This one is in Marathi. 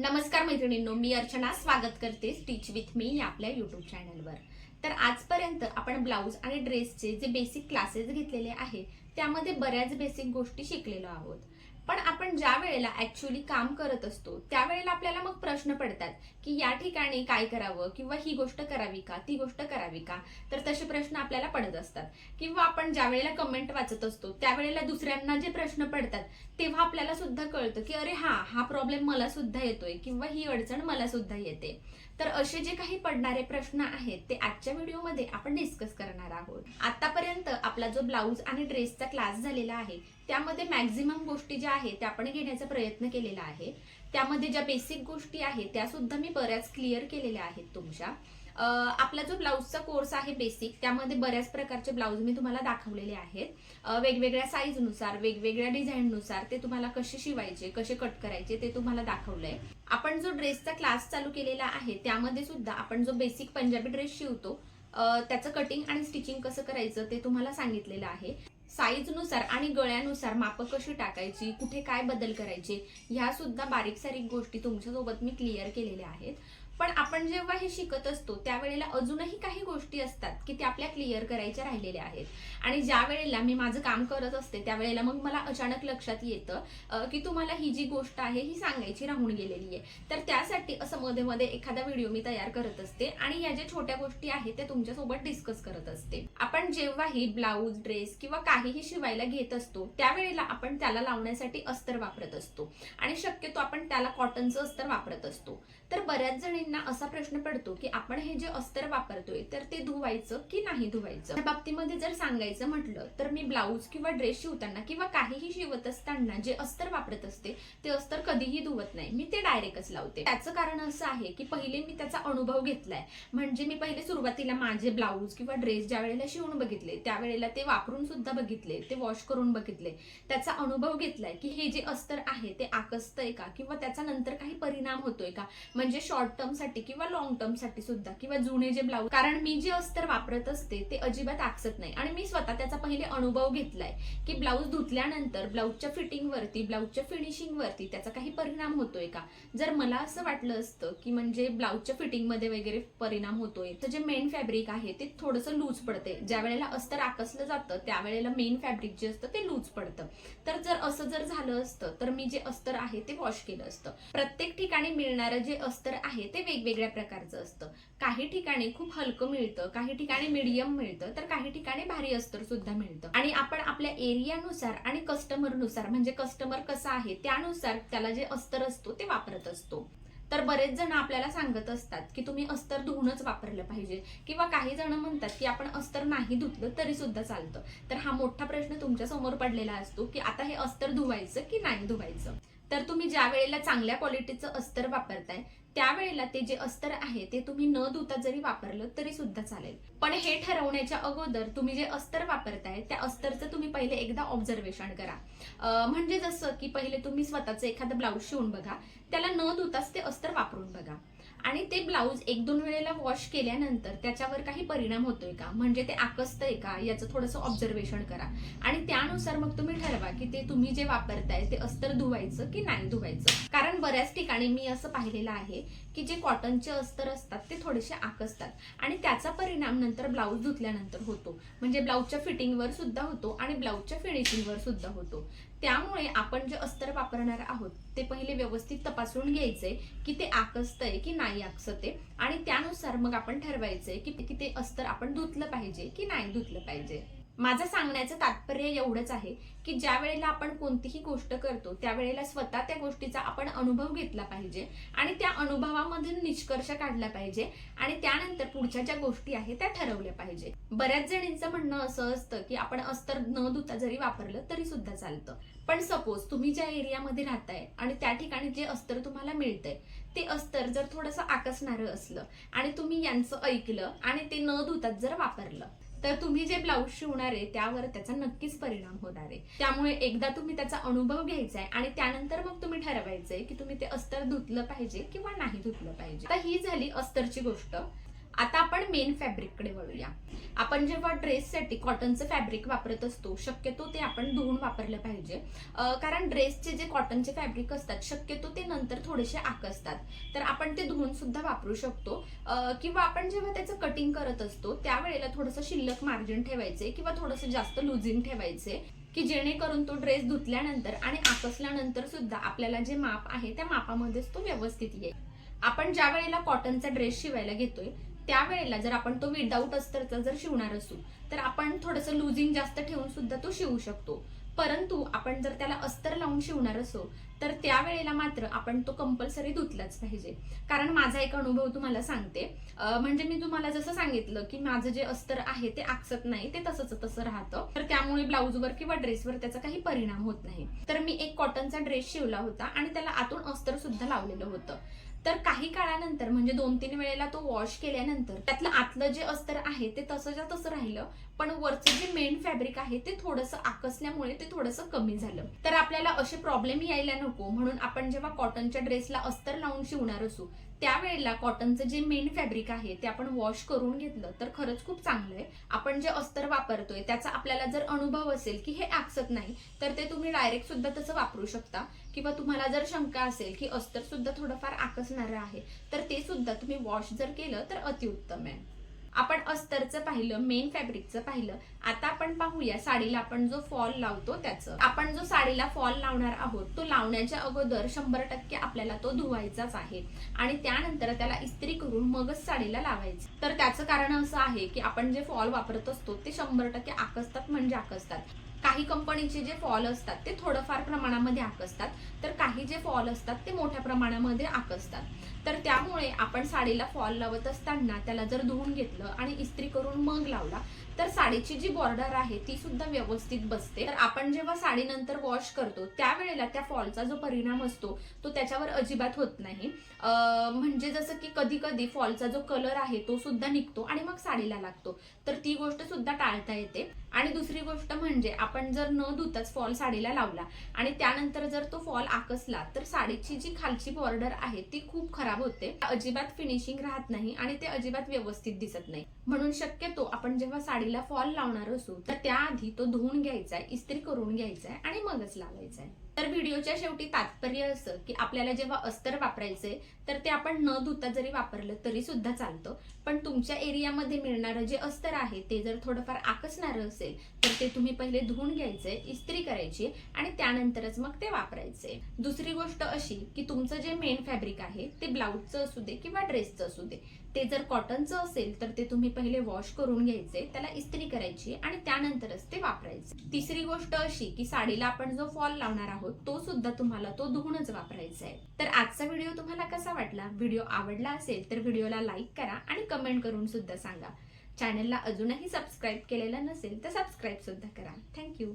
नमस्कार मैत्रिणींनो मी अर्चना स्वागत करते स्टिच विथ मी या आपल्या युट्यूब चॅनलवर तर आजपर्यंत आपण ब्लाऊज आणि ड्रेसचे जे बेसिक क्लासेस घेतलेले आहे त्यामध्ये बऱ्याच बेसिक गोष्टी शिकलेलो आहोत. पण आपण ज्या वेळेला ऍक्च्युली काम करत असतो त्यावेळेला आपल्याला मग प्रश्न पडतात की या ठिकाणी काय करावं किंवा ही गोष्ट करावी का ती गोष्ट करावी का? तर तसे प्रश्न आपल्याला पडत असतात. किंवा आपण ज्या वेळेला कमेंट वाचत असतो त्यावेळेला दुसऱ्यांना जे प्रश्न पडतात तेव्हा आपल्याला सुद्धा कळतं की अरे हा हा प्रॉब्लेम मला सुद्धा येतोय किंवा ही अडचण मला सुद्धा येते. तर असे जे काही पडणारे प्रश्न आहेत ते आजच्या व्हिडिओमध्ये आपण डिस्कस करणार आहोत. आतापर्यंत आपला जो ब्लाऊज आणि ड्रेसचा क्लास झालेला आहे त्यामध्ये मॅक्झिमम गोष्टी ज्या आहेत त्या आपण घेण्याचा प्रयत्न केलेला आहे. त्यामध्ये ज्या बेसिक गोष्टी आहेत त्या सुद्धा मी बऱ्याच क्लिअर केलेल्या आहेत तुमच्या. आपला जो ब्लाऊजचा कोर्स आहे बेसिक त्यामध्ये बऱ्याच प्रकारचे ब्लाऊज मी तुम्हाला दाखवलेले आहेत. वेगवेगळ्या साईजनुसार वेगवेगळ्या डिझाईननुसार ते तुम्हाला कसे शिवायचे कसे कट करायचे ते तुम्हाला दाखवलंय. आपण जो ड्रेसचा क्लास चालू केलेला आहे त्यामध्ये सुद्धा आपण जो बेसिक पंजाबी ड्रेस शिवतो त्याचं कटिंग आणि स्टिचिंग कसं करायचं ते तुम्हाला सांगितलेलं आहे. साईजनुसार आणि गळ्यानुसार मापं कशी टाकायची कुठे काय बदल करायचे ह्या सुद्धा बारीक सारीक गोष्टी तुमच्यासोबत मी क्लिअर केलेल्या आहेत. पण आपण जेव्हा हे शिकत असतो त्यावेळेला अजूनही काही गोष्टी असतात की त्या आपल्या क्लिअर करायच्या राहिलेल्या आहेत. आणि ज्या वेळेला मी माझं काम करत असते त्यावेळेला मग मला अचानक लक्षात येतं की तुम्हाला ही जी गोष्ट आहे ही सांगायची राहून गेलेली आहे. तर त्यासाठी असं मध्ये मध्ये एखादा व्हिडिओ मी तयार करत असते आणि या ज्या छोट्या गोष्टी आहेत त्या तुमच्यासोबत डिस्कस करत असते. आपण जेव्हाही ब्लाऊज ड्रेस किंवा काहीही शिवायला घेत असतो त्यावेळेला आपण त्याला लावण्यासाठी अस्तर वापरत असतो. आणि शक्यतो आपण त्याला कॉटनचं अस्तर वापरत असतो. तर बऱ्याच जणी जणींना असा प्रश्न पडतो की आपण हे जे अस्तर वापरतोय तर ते धुवायचं की नाही धुवायचं? त्या बाबतीमध्ये जर सांगायचं म्हटलं तर मी ब्लाऊज किंवा ड्रेस शिवताना किंवा काहीही शिवत असताना जे अस्तर वापरत असते ते अस्तर कधीही धुवत नाही. मी ते डायरेक्टच लावते. त्याचं कारण असं आहे की पहिले मी त्याचा अनुभव घेतलाय. म्हणजे मी पहिले सुरुवातीला माझे ब्लाऊज किंवा ड्रेस ज्या वेळेला शिवून बघितले त्यावेळेला ते वापरून सुद्धा बघितले ते वॉश करून बघितले. त्याचा अनुभव घेतलाय की हे जे अस्तर आहे ते आकसतंय का? किंवा त्याचा नंतर काही परिणाम होतोय का? म्हणजे शॉर्ट टर्म साठी किंवा लॉंग टर्मसाठी सुद्धा किंवा जुने जे ब्लाऊज कारण मी जे अस्तर वापरत असते ते अजिबात आकसत नाही. आणि मी स्वतः त्याचा पहिले अनुभव घेतलाय की ब्लाऊज धुतल्यानंतर ब्लाऊजच्या फिटिंगवरती ब्लाऊजच्या फिनिशिंग वरती त्याचा काही परिणाम होतोय का? जर मला असं वाटलं असतं की म्हणजे ब्लाऊजच्या फिटिंगमध्ये वगैरे परिणाम होतोय तर जे मेन फॅब्रिक आहे ते थोडंसं लूज पडते ज्या वेळेला अस्तर आकसलं जातं त्यावेळेला मेन फॅब्रिक जे असतं ते लूज पडतं. तर जर असं जर झालं असतं तर मी जे अस्तर आहे ते वॉश केलं असतं. प्रत्येक ठिकाणी मिळणारं जे अस्तर आहे ते वेगवेगळ्या प्रकारचं असतं. काही ठिकाणी खूप हलकं मिळतं काही ठिकाणी मीडियम मिळतं तर काही ठिकाणी भारी अस्तर सुद्धा मिळतं. आणि आपण आपल्या एरियानुसार आणि कस्टमरनुसार म्हणजे कस्टमर कसा आहे त्यानुसार त्याला जे अस्तर असतो ते वापरत असतो. तर बरेच जण आपल्याला सांगत असतात की तुम्ही अस्तर धुवूनच वापरलं पाहिजे. किंवा काही जण म्हणतात की आपण अस्तर नाही धुतलं तरी सुद्धा चालतं. तर हा मोठा प्रश्न तुमच्यासमोर पडलेला असतो की आता हे अस्तर धुवायचं की नाही धुवायचं? तर तुम्ही ज्या वेळेला चांगल्या क्वालिटीचं अस्तर वापरताय त्यावेळेला ते जे अस्तर आहे ते तुम्ही न धुता जरी वापरलं तरी सुद्धा चालेल. पण हे ठरवण्याच्या अगोदर तुम्ही जे अस्तर वापरताय त्या अस्तरचं तुम्ही पहिले एकदा ऑब्झर्वेशन करा. म्हणजे जसं की पहिले तुम्ही स्वतःचं एखादं ब्लाऊज शिवून बघा त्याला न धुताच ते अस्तर वापरून बघा. आणि ते ब्लाऊज एक दोन वेळेला वॉश केल्यानंतर त्याच्यावर काही परिणाम होतोय का? म्हणजे ते आकसतंय का? याचं थोडंसं ऑब्झर्वेशन करा. आणि त्यानुसार मग तुम्ही ठरवा की ते तुम्ही जे वापरताय ते अस्तर धुवायचं की नाही धुवायचं? कारण बऱ्याच ठिकाणी मी असं पाहिलेलं आहे की जे कॉटनचे अस्तर असतात ते थोडेसे आकसतात. आणि त्याचा परिणाम नंतर ब्लाऊज धुतल्यानंतर होतो. म्हणजे ब्लाऊजच्या फिटिंगवर सुद्धा होतो आणि ब्लाऊजच्या फिनिशिंगवर सुद्धा होतो. त्यामुळे आपण जे अस्तर वापरणार आहोत ते पहिले व्यवस्थित तपासून घ्यायचे की ते आकसतंय की नाही आकसते आणि त्यानुसार मग आपण ठरवायचंय की ते अस्तर आपण धुतलं पाहिजे की नाही धुतलं पाहिजे. माझं सांगण्याचं तात्पर्य एवढंच आहे की ज्या वेळेला आपण कोणतीही गोष्ट करतो त्यावेळेला स्वतः त्या गोष्टीचा आपण अनुभव घेतला पाहिजे आणि त्या अनुभवामधून निष्कर्ष काढला पाहिजे आणि त्यानंतर पुढच्या ज्या गोष्टी आहेत त्या ठरवल्या पाहिजे. बऱ्याच जणींचं म्हणणं असं असतं की आपण अस्तर न धुता जरी वापरलं तरी सुद्धा चालतं. पण सपोज तुम्ही ज्या एरियामध्ये राहताय आणि त्या ठिकाणी जे अस्तर तुम्हाला मिळतंय ते अस्तर जर थोडंसं आकसणारं असलं आणि तुम्ही यांचं ऐकलं आणि ते न धुतात जर वापरलं तर तुम्ही जे ब्लाऊज शिवणार आहे त्यावर त्याचा नक्कीच परिणाम होणार आहे. त्यामुळे एकदा तुम्ही त्याचा अनुभव घ्यायचा आहे आणि त्यानंतर मग तुम्ही ठरवायचंय की तुम्ही ते अस्तर धुतलं पाहिजे किंवा नाही धुतलं पाहिजे. आता ही झाली अस्तरची गोष्ट. आता आपण मेन फॅब्रिककडे वळूया. आपण जेव्हा ड्रेससाठी कॉटनचं फॅब्रिक वापरत असतो शक्यतो ते आपण धुवून वापरलं पाहिजे. कारण ड्रेसचे जे कॉटनचे फॅब्रिक असतात शक्यतो ते नंतर थोडेसे आकसतात. तर आपण ते धुवून सुद्धा वापरू शकतो. किंवा आपण जेव्हा त्याचं कटिंग करत असतो त्यावेळेला थोडंसं शिल्लक मार्जिन ठेवायचे किंवा थोडंसं जास्त लुझिंग ठेवायचे की जेणेकरून तो ड्रेस धुतल्यानंतर आणि आकसल्यानंतर सुद्धा आपल्याला जे माप आहे त्या मापामध्येच तो व्यवस्थित येईल. आपण ज्या वेळेला कॉटनचा ड्रेस शिवायला घेतोय त्यावेळेला जर आपण तो विदाऊट अस्तरचा जर शिवणार असू तर आपण थोडंसं लुझिंग जास्त ठेवून सुद्धा तो शिवू शकतो. परंतु आपण जर त्याला अस्तर लावून शिवणार असो तर त्यावेळेला मात्र आपण तो कंपल्सरी धुतलाच पाहिजे. कारण माझा एक अनुभव तुम्हाला सांगते. म्हणजे मी तुम्हाला जसं सांगितलं की माझं जे अस्तर आहे ते आकसत नाही ते तसंच तसं राहतं. तर त्यामुळे ब्लाऊजवर किंवा ड्रेसवर त्याचा काही परिणाम होत नाही. तर मी एक कॉटनचा ड्रेस शिवला होता आणि त्याला आतून अस्तर सुद्धा लावलेलं होतं. तर काही काळानंतर म्हणजे दोन तीन वेळेला तो वॉश केल्यानंतर त्यातलं आतलं जे अस्तर आहे ते तसंच्या तसं राहिलं पण वरचं जे मेन फॅब्रिक आहे ते थोडंसं आकसल्यामुळे ते थोडंसं कमी झालं. तर आपल्याला असे प्रॉब्लेम यायला नको म्हणून आपण जेव्हा कॉटनच्या ड्रेसला अस्तर लावून शिवणार असू त्यावेळेला कॉटनचं जे मेन फॅब्रिक आहे ते आपण वॉश करून घेतलं तर खरंच खूप चांगलं आहे. आपण जे अस्तर वापरतोय त्याचा आपल्याला जर अनुभव असेल की हे आकसत नाही तर ते तुम्ही डायरेक्ट सुद्धा तसं वापरू शकता. किंवा तुम्हाला जर शंका असेल की अस्तर सुद्धा थोडंफार आकसणारं आहे तर ते सुद्धा तुम्ही वॉश जर केलं तर अतिउत्तम आहे. आपण अस्तरचं पाहिलं मेन फॅब्रिकचं पाहिलं आता आपण पाहूया साडीला आपण जो फॉल लावतो त्याचं. आपण जो साडीला फॉल लावणार आहोत तो लावण्याच्या अगोदर शंभर टक्के आपल्याला तो धुवायचाच आहे. आणि त्यानंतर त्याला इस्त्री करून मगच साडीला लावायचं. तर त्याचं कारण असं आहे की आपण जे फॉल वापरत असतो ते शंभर टक्के आकसतात म्हणजे आकसतात. काही कंपनीचे जे फॉल असतात ते थोडंफार प्रमाणामध्ये आकसतात तर काही जे फॉल असतात ते मोठ्या प्रमाणामध्ये आकसतात तर त्यामुळे आपण साडीला फॉल लावत असताना त्याला जर धुवून घेतलं आणि इस्त्री करून मग लावला तर साडीची जी बॉर्डर आहे ती सुद्धा व्यवस्थित बसते. तर आपण जेव्हा साडीनंतर वॉश करतो त्यावेळेला त्या फॉलचा जो परिणाम असतो तो त्याच्यावर अजिबात होत नाही. म्हणजे जसं की कधी कधी फॉलचा जो कलर आहे तो सुद्धा निघतो आणि मग साडीला लागतो. तर ती गोष्ट सुद्धा टाळता येते. आणि दुसरी गोष्ट म्हणजे आपण जर न धुताच फॉल साडीला लावला आणि त्यानंतर जर तो फॉल आकसला तर साडीची जी खालची बॉर्डर आहे ती खूप खराब होते. अजिबात फिनिशिंग राहत नाही आणि ते अजिबात व्यवस्थित दिसत नाही. म्हणून शक्यतो आपण जेव्हा साडीला फॉल लावणार असू तर त्याआधी तो धुवून घ्यायचा आहे इस्त्री करून घ्यायचा आहे आणि मगच लावायचा आहे. तर व्हिडिओच्या शेवटी तात्पर्य असं की आपल्याला जेव्हा अस्तर वापरायचंय तर ते आपण न धुता जरी वापरलं तरी सुद्धा चालतं. पण तुमच्या एरियामध्ये मिळणारं जे अस्तर आहे ते जर थोडंफार आकसणारं असेल तर ते तुम्ही पहिले धुवून घ्यायचंय इस्त्री करायची आणि त्यानंतरच मग ते वापरायचे दुसरी गोष्ट अशी की तुमचं जे मेन फॅब्रिक आहे ते ब्लाऊजचं असू दे किंवा ड्रेसचं असू दे ते जर कॉटनचं असेल तर ते तुम्ही पहिले वॉश करून घ्यायचे त्याला इस्त्री करायची आणि त्यानंतरच ते वापरायचे. तिसरी गोष्ट अशी की साडीला आपण जो फॉल लावणार आहोत तो सुद्धा तुम्हाला तो धुवूनच वापरायचा आहे. तर आजचा व्हिडिओ तुम्हाला कसा वाटला? व्हिडिओ आवडला असेल तर व्हिडिओला लाईक करा आणि कमेंट करून सुद्धा सांगा. चॅनलला अजूनही सबस्क्राईब केलेलं नसेल तर सबस्क्राईब सुद्धा करा. थँक्यू